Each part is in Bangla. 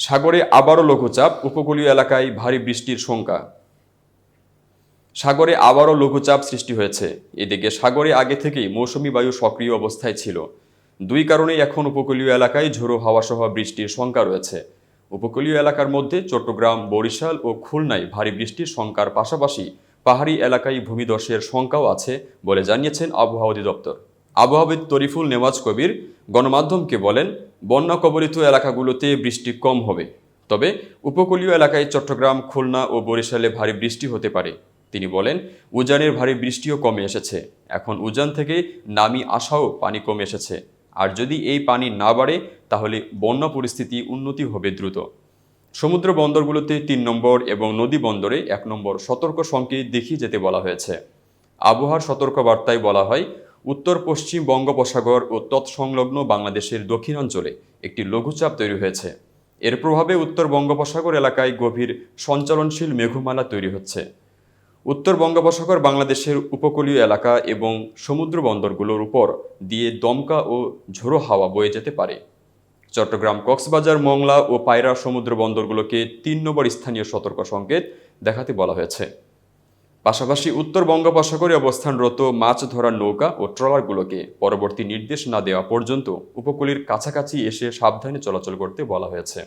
সাগরে আবারও লঘুচাপ, উপকূলীয় এলাকায় ভারী বৃষ্টির শঙ্কা। সাগরে আবারও লঘুচাপ সৃষ্টি হয়েছে। এদিকে সাগরে আগে থেকেই মৌসুমি বায়ু সক্রিয় অবস্থায় ছিল। দুই কারণেই এখন উপকূলীয় এলাকায় ঝোড়ো হাওয়া সহ বৃষ্টির শঙ্কা রয়েছে। উপকূলীয় এলাকার মধ্যে চট্টগ্রাম, বরিশাল ও খুলনায় ভারী বৃষ্টির শঙ্কার পাশাপাশি পাহাড়ি এলাকায় ভূমিধসের শঙ্কাও আছে বলে জানিয়েছেন আবহাওয়া অধিদপ্তর। আবহাওয়াবিদ তরিফুল নেওয়াজ কবির গণমাধ্যমকে বলেন, বন্যা কবলিত এলাকাগুলোতে বৃষ্টি কম হবে। তবে উপকূলীয় এলাকায় চট্টগ্রাম, খুলনা ও বরিশালে ভারী বৃষ্টি হতে পারে। তিনি বলেন, উজানের ভারী বৃষ্টিও কমে এসেছে। এখন উজান থেকে নামি আসাও পানি কমে এসেছে। আর যদি এই পানি না বাড়ে, তাহলে বন্যা পরিস্থিতি উন্নতি হবে দ্রুত। সমুদ্র বন্দরগুলোতে তিন নম্বর এবং নদী বন্দরে এক নম্বর সতর্ক সংকেত দেখিয়ে যেতে বলা হয়েছে। আবহাওয়ার সতর্কবার্তায় বলা হয় উত্তর, পশ্চিম বঙ্গোপসাগর ও তৎসংলগ্ন বাংলাদেশের দক্ষিণাঞ্চলে একটি লঘুচাপ তৈরি হয়েছে। এর প্রভাবে উত্তর বঙ্গোপসাগর এলাকায় গভীর সঞ্চালনশীল মেঘমালা তৈরি হচ্ছে। উত্তর বঙ্গোপসাগর বাংলাদেশের উপকূলীয় এলাকা এবং সমুদ্র বন্দরগুলোর উপর দিয়ে দমকা ও ঝোড়ো হাওয়া বয়ে যেতে পারে। চট্টগ্রাম, কক্সবাজার, মংলা ও পায়রা সমুদ্র বন্দরগুলোকে তিন নম্বর স্থানীয় সতর্ক সংকেত দেখাতে বলা হয়েছে। পাশাপাশি উত্তর বঙ্গোপসাগরে অবস্থানরত মাছ ধরার নৌকা ও ট্রলারগুলোকে পরবর্তী নির্দেশ না দেওয়া পর্যন্ত উপকূলের কাছাকাছি এসে সাবধানে চলাচল করতে বলা হয়েছে।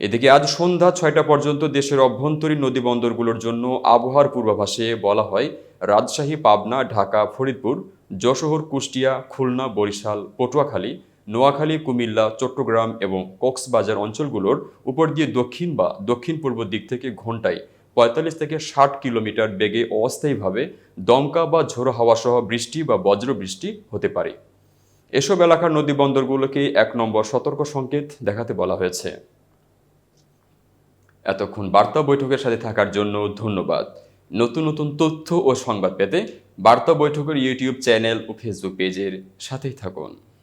এদিকে আজ সন্ধ্যা ছয়টা পর্যন্ত দেশের অভ্যন্তরীণ নদী বন্দরগুলোর জন্য আবহাওয়ার পূর্বাভাসে বলা হয়, রাজশাহী, পাবনা, ঢাকা, ফরিদপুর যশোহর কুষ্টিয়া, খুলনা, বরিশাল, পটুয়াখালী, নোয়াখালী, কুমিল্লা, চট্টগ্রাম এবং কক্সবাজার অঞ্চলগুলোর উপর দিয়ে দক্ষিণ বা দক্ষিণ পূর্ব দিক থেকে ঘন্টায় পঁয়তাল্লিশ থেকে ষাট কিলোমিটার বেগে অস্থায়ীভাবে দমকা বা ঝোড়ো হাওয়া সহ বৃষ্টি বা বজ্র বৃষ্টি হতে পারে। এসব এলাকার নদী বন্দরগুলোকে এক নম্বর সতর্ক সংকেত দেখাতে বলা হয়েছে। এতক্ষণ বার্তা বৈঠকের সাথে থাকার জন্য ধন্যবাদ। নতুন নতুন তথ্য ও সংবাদ পেতে বার্তা বৈঠকের ইউটিউব চ্যানেল ও ফেসবুক পেজের সাথেই থাকুন।